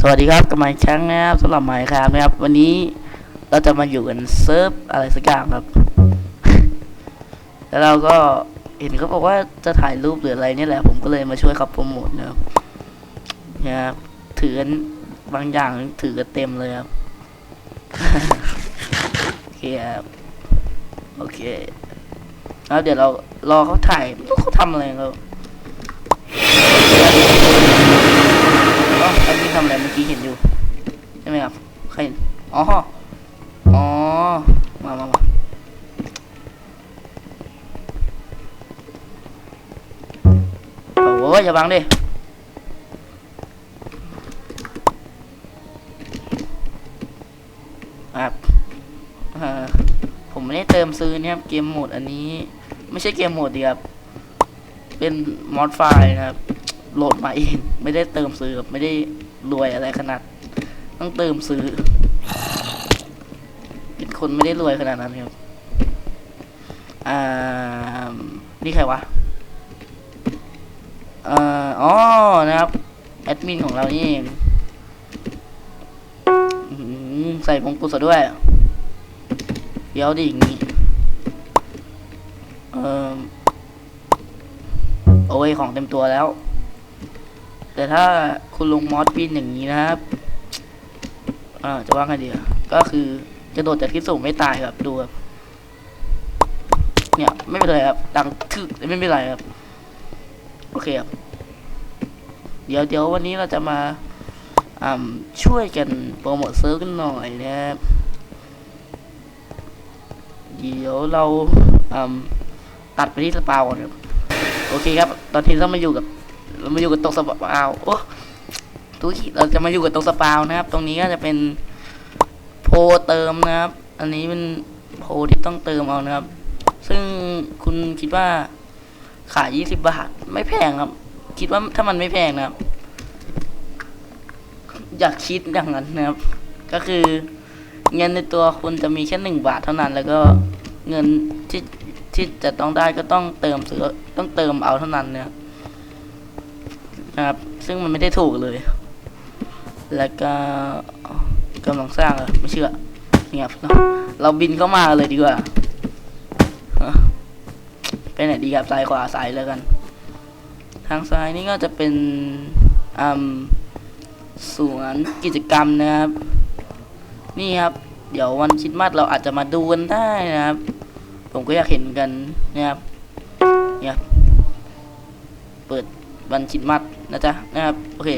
สวัสดีครับกับไมค์ช้างนะครับสำหรับไมค์ครับนะครับ วันนี้เราจะมาอยู่กันเซิร์ฟอะไรสักอย่างครับ แล้วเราก็เห็นเขาบอกว่าจะถ่ายรูปหรืออะไรนี่แหละ ผมก็เลยมาช่วยเขาโปรโมทนะครับนี่ยครับถือกันบางอย่างถือกันเต็มเลยครับโอเคครับ โอเค แล้วเดี๋ยวเรารอเขาถ่ายไม่รู้เขาทำอะไรเขาอ๋อไอ้นี่ทำอะไรเมื่อกี้เห็นอยู่ ใช่ไหมครับ ใครเห็นอ๋อ อ๋อ มามามาโอ้ยอย่าบังดิครับเอ่อ ผมไม่ได้เติมซื้อเนี่ยครับเกมโหมดอันนี้ ไม่ใช่เกมโหมดดีครับเป็นมอดไฟล์นะครับโหลดมาเองไม่ได้เติมซื้อครับไม่ได้รวยอะไรขนาด ต้องเติมซื้อเป็นคนไม่ได้รวยขนาดนั้นครับอ่านี่ใครวะอ่ออ๋อนะครับแอดมินของเรานี่เองใส่มงกุฎซะด้วย เดี๋ยวดิอย่างงี้ เอ่อโอ้ยของเต็มตัวแล้ว แต่ถ้าคุณลงมอสปีนอย่างนี้นะครับอ่าจะว่าไงดีก็คือจะโดดจากที่สูงไม่ตายครับดูครับเนี่ยไม่เป็นไรครับดังทึกไม่เป็นไรครับโอเคครับเดี๋ยวเดี๋ยววันนี้เราจะมาอ่าช่วยกันโปรโมทเซิร์ฟกันหน่อยนะครับ เดี๋ยวเราตัดไปที่สปาวก่อนครับโอเคครับ ตอนนี้เรามาอยู่กับเรามาอยู่กับตรงสปาวโอ้ทุกทีเราจะมาอยู่กับตรงสปาวนะครับ ตรงนี้ก็จะเป็นโพเติมนะครับ อันนี้เป็นโพที่ต้องเติมเอานะครับ ซึ่งคุณคิดว่าขายยี่สิบบาท ไม่แพงครับ คิดว่าถ้ามันไม่แพงนะครับ อยากคิดอย่างนั้นนะครับ ก็คือ เงินในตัวคุณจะมีแค่หนึ่งบาทเท่านั้น แล้วก็เงินที่ที่จะต้องได้ก็ต้องเติมซื้อต้องเติมเอาเท่านั้นเนี่ยนะครับ ซึ่งมันไม่ได้ถูกเลย แล้วก็กำลังสร้างเหรอไม่เชื่อเงียบเนอะเราบินเข้ามาเลยดีกว่าไปไหนดีครับซ้ายขวาซ้ายแล้วกัน ทางซ้ายนี่ก็จะเป็นอืมสวนกิจกรรมนะครับ นี่ครับ เดี๋ยววันคริดมาสเราอาจจะมาดูกันได้นะครับ ผมก็อยากเห็นกันนะครับเนี่ยเปิดวันคริดมัดนะจ๊ะนะครับ โอเค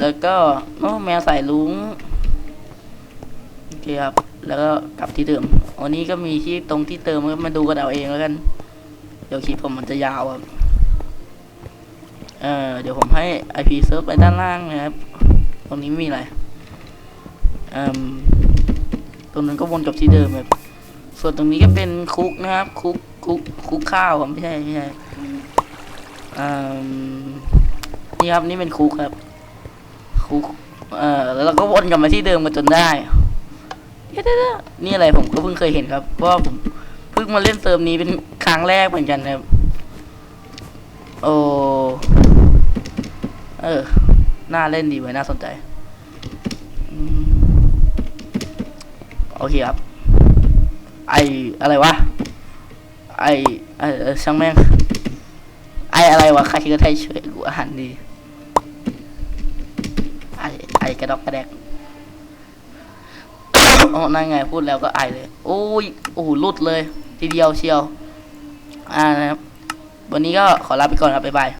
แล้วก็โอ้แมวใส่ลุงโอเคครับ แล้วก็กลับที่เดิมวันนี้ก็มีที่ตรงที่เติมก็มาดูกันเอาเองแล้วกัน เดี๋ยวคลิปผมมันจะยาวครับเออเดี๋ยวผมให้ IP เซิร์ฟไปด้านล่างนะครับ ตรงนี้มีอะไร ตรงนั้นก็วนกลับที่เดิมครับส่วนตรงนี้ก็เป็นคุกนะครับ คุกคุกคุกข้าวไม่ใช่ไม่ใช่อืมนี่ครับนี่เป็นคุกครับคุกเอ่อแล้วเราก็วนกลับมาที่เดิมกันจนได้เดี๋ยๆนี่อะไรผมก็เพิ่งเคยเห็นครับเพราะผมเพิ่งมาเล่นเติมนี้เป็นครั้งแรกเหมือนกันครับ โอ้เออน่าเล่นดีไว้ยน่าสนใจ โอเคครับ ไออะไรวะไอไอเออช่างแม่ง ไออะไรวะใครก็ได้ช่วยกูอาหารดี ไอไอกระดอกกระแดกโอ้นั่นไงพูดแล้วก็ไอเลย โอ้ย โอ้โหหลุดเลย ทีเดียวเชียว อ่านะครับ วันนี้ก็ขอลาไปก่อนครับ บ๊ายบาย